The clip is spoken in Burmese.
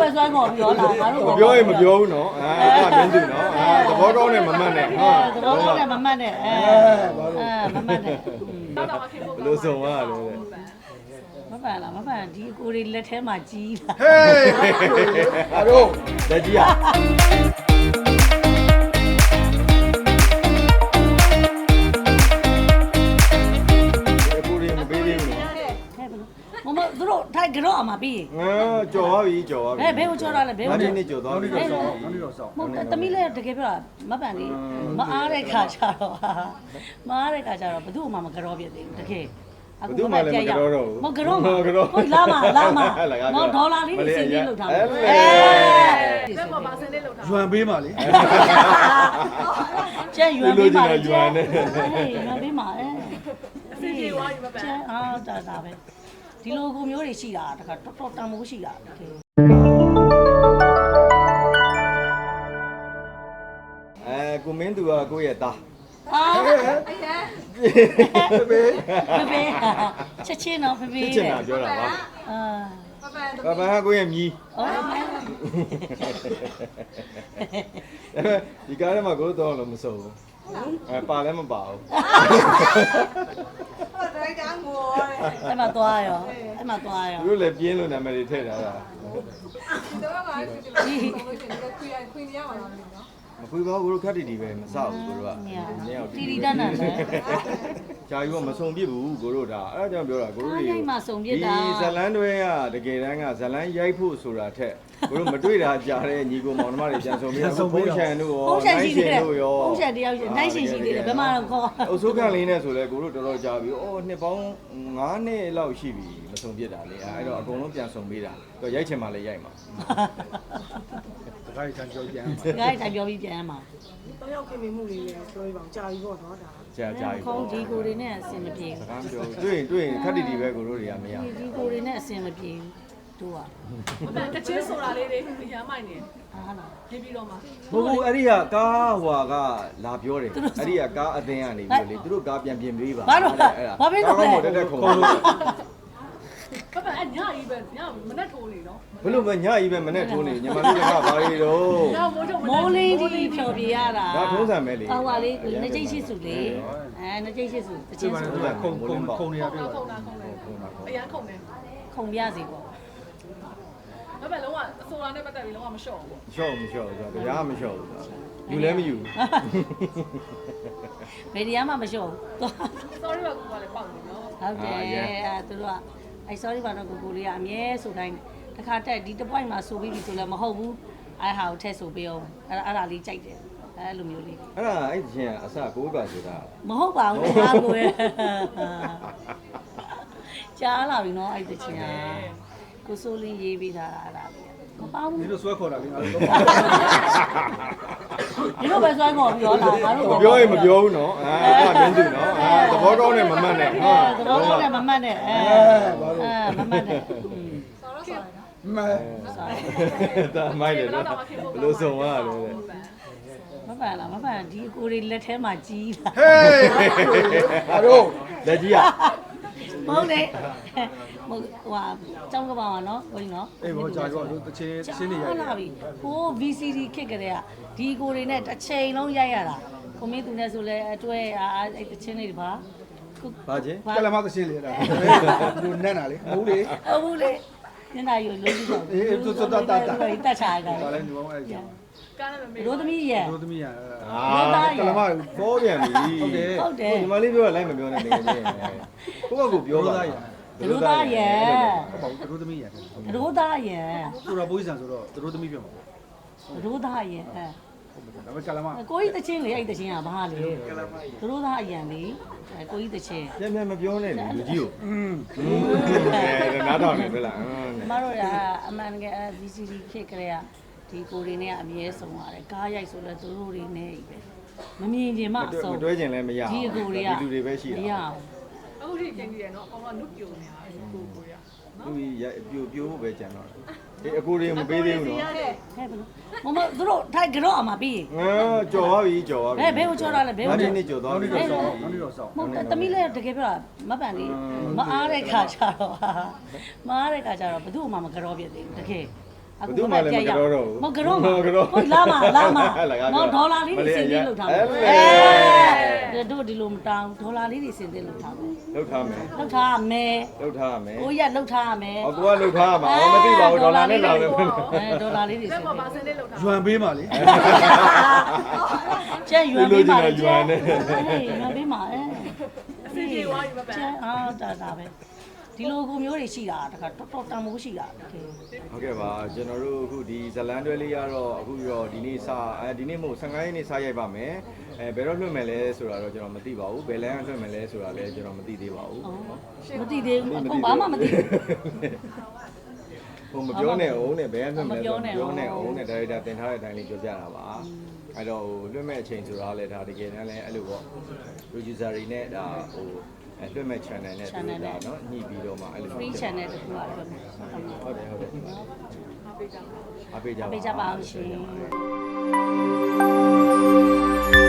ပဲစွမ်းခေါ်ပြီးတော့လာငါတို့မပြောရင်မပြောဘူးနော်အာအဲ့ဒါမင်းသူနော်အာသဘောကောင်းနဲ့မမှတ်နဲ့အဲဟာသဘောကောင်းတယ်မမှတ်နဲ့အဲအဲမမှတ်နဲ့တော့တော့ခင်ဗျာဘယ်လိုဆုံးသွားလဲတဲ့မပန်လားမပန်ဒီအကိုတွေလက်ထဲမှာကြီးလာဟေးအတို့လက်ကြီးอ่ะ မှာပြီးငါကြော်သွားပြီကြော်သွားပြီဟဲ့ဘယ်ကိုကြော်တာလဲဘယ်ကိုငါကြော်ဒီနေ့ကြော်သွားနောက်ပြီနေ့တော့ဆောင်းနောက်နေ့တော့ဆောင်းမဟုတ်တမီးလည်းတကယ်ပြောတာမပန်လေမအားတဲ့ခါကျတော့ဟာမအားတဲ့ခါကျတော့ဘယ်သူ့မှမကြောပြသေးဘူးတကယ်မဟုတ်ကြောမဟုတ်လာမလာမမဒေါ်လာလေးတွေစင်းပြီးလောက်ထားအဲလက်မပါစင်းလေးလောက်တာရွံပေးပါလေကျန်ရွယ်ပေးပါလေကျန်ဟေးရွယ်ပေးပါအဲအစီပြေသွားပြီမပန်ကျန်အားတာတာပဲ ဒီလိုကိုမျိုးတွေရှိတာတခါတော်တော်တန်မိုးရှိတာတကယ်အဲကိုမင်းသူကကိုယ့်ရဲ့သားအာအရင်ဖေဖေချက်ချင်းတော့ဖေဖေချစ်ချင်တာပြောတာပါအာမပန်ဘာဘာကိုယ့်ရဲ့မြီးအော်ဒီကားထဲမှာကိုတော့လို့မစုံဘူးအဲပါလည်းမပါဘူး ဟိုတိုင်းကငိုတယ်အဲ့မှာသွားရောအဲ့မှာသွားရောသူတို့လည်းပြင်းလို့နာမည်တွေထည့်ထားတာတော့ကဒီလိုဆိုလို့ရှိရင်ခွေခွေရမှာလားနော် မခွေပါဘူးကိုတို့ခက်တီတီပဲမဆောက်ဘူးကိုတို့ကညတီတီတတ်တယ်လေဂျာယူကမစုံပြစ်ဘူးကိုတို့ဒါအဲ့ဒါကြောင့်ပြောတာကိုတို့တွေအားရိုက်မှစုံပြစ်တာ ဒီဇလန်းတွေကတကယ်တမ်းကဇလန်းရိုက်ဖို့ဆိုတာထက်ကိုတို့မတွေ့တာကြားတဲ့ညီကိုမောင်နှမတွေပြန်ဆုံပြီးတော့ဖုန်းချန်တို့ရောဖုန်းချက်ရှိသေးတယ်တို့ရောဖုန်းချက်တယောက်ရှိနိုင်ရှင်ရှိသေးတယ်ဘယ်မှာတော့ခေါ်အုပ်စိုးခံလေးနဲ့ဆိုလဲကိုတို့တော်တော်ကြာပြီ။အော်နှစ်ပေါင်း9နှစ်လောက်ရှိပြီမဆုံပြစ်တာလေ။အဲ့တော့အကုန်လုံးပြန်ဆုံပေးတာ။တော့ရိုက်ချင်မှလည်းရိုက်မှာ တခါကြီးတန်ကြောပြန်ဒီကိစ္စပြောပြီးပြန်ရမှာတော့ရောက်ခင်မိမှုလေးလည်းပြောပြပါအောင်ကြာပြီပေါ့နော်ဒါ။ကြာကြာပြီခေါင်းဒီကိုတွေနဲ့အဆင်မပြေစကားပြောတွေ့ရင်တွေ့ရင်ခက်တီတီပဲကိုတို့တွေကမရဘူးဒီကိုတွေနဲ့အဆင်မပြေဘူးတို့อ่ะမပန်တချင်းဆိုတာလေးတွေရမ်းမိုက်နေဟာလား နေပြီးတော့မှ။ဘူးဘူးအဲ့ဒီကကားဟွာကလာပြောတယ်။အဲ့ဒီကကားအသင်းကနေပြီးလေသူတို့ကားပြန်ပြင်ပေးပါဘာလို့လဲဘာဖြစ်လို့လဲကားတက်တက်ခုံလို့မပန် အညကြီးပဲညမနဲ့ထိုးနေနော်ဘလို့မညကြီးပဲမနဲ့ထိုးနေညီမလေးကဘာတွေတော့ညမိုးချုပ်မိုးလေးကြီးဖြော်ပြရတာဒါထုံးစံပဲလေဟောပါလေးနှစ်ကျိတ်ရှိစုလေအဲနှစ်ကျိတ်ရှိစုတဒီချင်းမှာစုလည်းခုံခုံခုံနေရပြီခုံတာခုံတယ်အရန်ခုံတယ်ခုံပြစီပေါ့မပန်လုံးဝအဆိုတာနဲ့ပတ်သက်ပြီးလုံးဝမလျှော့ဘူးရှော့မရှော့ဘူးဆိုတော့ကြားမရှော့ဘူးယူလည်းမယူဘယ်တရားမှမလျှော့ဘူး sorry ပါကူကလည်းပေါက်နေနော်ဟုတ်တယ်အဲသူတို့က အဲ sorry ပါတော့ကိုကိုလေးကအမြဲဆိုတိုင်းတခါတက်ဒီတစ်ပွိုက်မှာဆိုပြီးပြီဆိုလည်းမဟုတ်ဘူးအဲဟာကိုထည့်ဆိုပေးအောင်အဲ့ဒါအဲ့ဒါလေးကြိုက်တယ်အဲလိုမျိုးလေးအဲ့ဒါအဲ့ဒီချင်းအစကိုးကဆိုတာမဟုတ်ပါဘူးအားကိုရဲ့ကြားလာပြီနော်အဲ့ဒီချင်းကကိုစိုးလင်းရေးပေးထားတာအဲ့ဒါ မပေါဘူးဒီလိုဆွဲခေါ်တာလေငါတို့ဒီလိုပဲစွမ်းခေါ်ပြီးတော့လာငါတို့မပြောရင်မပြောဘူးနော်အာအဲ့ဒါမင်းသူနော်အာသဘောကောင်းနဲ့မမှတ်နဲ့အဲဟာသဘောကောင်းတယ်မမှတ်နဲ့အဲအဲမမှတ်နဲ့မဲဒါမိုက်တယ်နော်ဘယ်လိုဆုံးသွားလဲတဲ့မပန်လားမပန်ဒီအကိုတွေလက်ထဲမှာကြီးလာဟေးအတို့လက်ကြီးอ่ะ မဟုတ်လေမဟုတ်ဟိုဟာကျောင်းကပါမှာနော်ဟိုနော်အေးဘောကြာပြီပေါ့တို့တချင်းချင်းနေရဟုတ်လားပြီဟို VCD ခစ်ကြတဲ့ကဒီကိုတွေနဲ့တစ်ချိန်လုံးရိုက်ရတာကိုမင်းသူနဲ့ဆိုလဲအတွဲအားအဲ့တချင်းလေးပါခုဘာချင်းကလမသချင်းလေအဲ့ဒါတို့နက်နာလေမဟုတ်လေဟုတ်ဘူးလေညနေရိုးလုံးကြည့်တော့အေးတူတူတာတာတာတက်ချာကြဒါလည်းညောင်းအဲ့ကြောင့် ကားနဲ့မမေးရိုးသမီးရဲ့ တို့သမီးရအာကလမပေါ်ပြန်ပြီဟုတ်တယ် ဟုတ်တယ် ညီမလေးပြောလိုက်မပြောနဲ့တကယ်ချင်းကိုကကိုပြောပါရိုးသားရဲ့ဟုတ်ပါဘူးတို့သမီးရရိုးသားရဲ့ဆိုတော့ဘိုးကြီးဆန်ဆိုတော့တို့သမီးပြောမှာပေါ့ရိုးသားရဲ့အဲဟုတ်ပါဒါပေမဲ့ကလမကိုကြီးတချင်းလေအဲ့တချင်းကဘာလဲရိုးသားအရန်လေအဲကိုကြီးတချင်းပြန်ပြန်မပြောနဲ့လေလူကြီးကိုอืมအဲနားထောင်နေပြီလားမတို့ကအမှန်တကယ် VCD ခစ်ကြတဲ့ ဒီကိုတွေနဲ့အမြဲဆုံးရတယ်ကားရိုက်ဆိုလဲသူတို့တွေနဲ့ပဲမမြင်ချင်မှအဆုံးမတွဲကျင်လည်းမရဒီအကိုတွေကလူတွေပဲရှိမတာရအခုထိကျင်းကြည့်ရနော်အကောင်ကနုပြိုနေတာကိုကိုရသူရပြိုပြိုဖို့ပဲကြံတော့တယ်အကိုတွေမပေးသေးဘူးနော်ဘူးဟဲ့ဘယ်လိုမမသူတို့ထိုက်ကြော့အမှာပြီးငါကြော်သွားပြီကြော်သွားပြီဟဲ့ဘယ်ကိုကြော်တာလဲဘယ်ကိုငါကြော်ဒီနေ့ကြော်သွားနောက်ပြီနေ့တော့ဆောင်းနောက်နေ့တော့ဆောင်းမဟုတ်တမီးလည်းတကယ်ပြောတာမပန်လေမအားတဲ့ခါကျတော့ဟာမအားတဲ့ခါကျတော့ဘယ်သူမှမကြောပြသေးဘူးတကယ် အခုဘယ်သူမှလည်းမကြောတော့ဘူးမကြောမှာမကြောဟုတ်လာမှာလာမှာလာကားနော်ပြောဒေါ်လာလေးတွေစင်သေးလုပ်ထားမယ်အဲ့လေအဲတို့ဒီလိုမတောင်းဒေါ်လာလေးတွေစင်သေးလုပ်ထားမယ်လောက်ထားမယ်လုပ်ထားရမယ်လောက်ထားရမယ်ကိုရလုပ်ထားရမယ်ဟောကိုကလောက်ထားရမှာဟောမသိပါဘူးဒေါ်လာနဲ့လာမယ်အဲဒေါ်လာလေးတွေစဘယ်င်မှာသေးပါစင်းလေးလောက်တာယွမ်ပေးပါလေကျဲရွမ်ပေးပါလေရွမ်နဲ့ဟေးရွမ်ပေးပါအဲအစီပြေဝါယူမပန်ကျဲအာဒါဒါပဲ ဒီလိုကိုမျိုးတွေရှိတာတခါတော်တော်တန်မိုးရှိတာတကယ်ဟုတ်ကဲ့ပါကျွန်တော်တို့အခုဒီဇလန်တွဲလေးကတော့အခုရောဒီနေ့စအဲဒီနေ့မို့15ရက်နေ့စရိုက်ပါမယ်အဲဘယ်တော့လွှင့်မယ်လဲဆိုတာတော့ကျွန်တော်မသိပါဘူးဘယ်လမ်းလွှင့်မယ်လဲဆိုတာလည်းကျွန်တော်မသိသေးပါဘူးမသိသေးဘူးအကုန်ဘာမှမသိဘူးဟိုမပြောနဲ့အောင်နဲ့ဘယ်ကလွှင့်မလဲမပြောနဲ့ပြောနဲ့အောင်နဲ့ဒါရိုက်တာတင်ထားတဲ့အတိုင်းလေးပြောပြတာပါအဲ့တော့ဟိုလွှင့်မဲ့အချိန်ဆိုတာလည်းဒါတကယ်တမ်းလည်းအဲ့လိုပေါ့ producer တွေနဲ့ဒါဟို အဲလွှင့်မဲ့ channel နဲ့သူတို့ဒါเนาะညှိပြီးတော့မှအဲ့လို free channel တခုပါတော့ ဟုတ်တယ်ဟုတ်တယ် ပေးကြပါ အပေးကြပါ ပေးကြပါအောင်ရှင်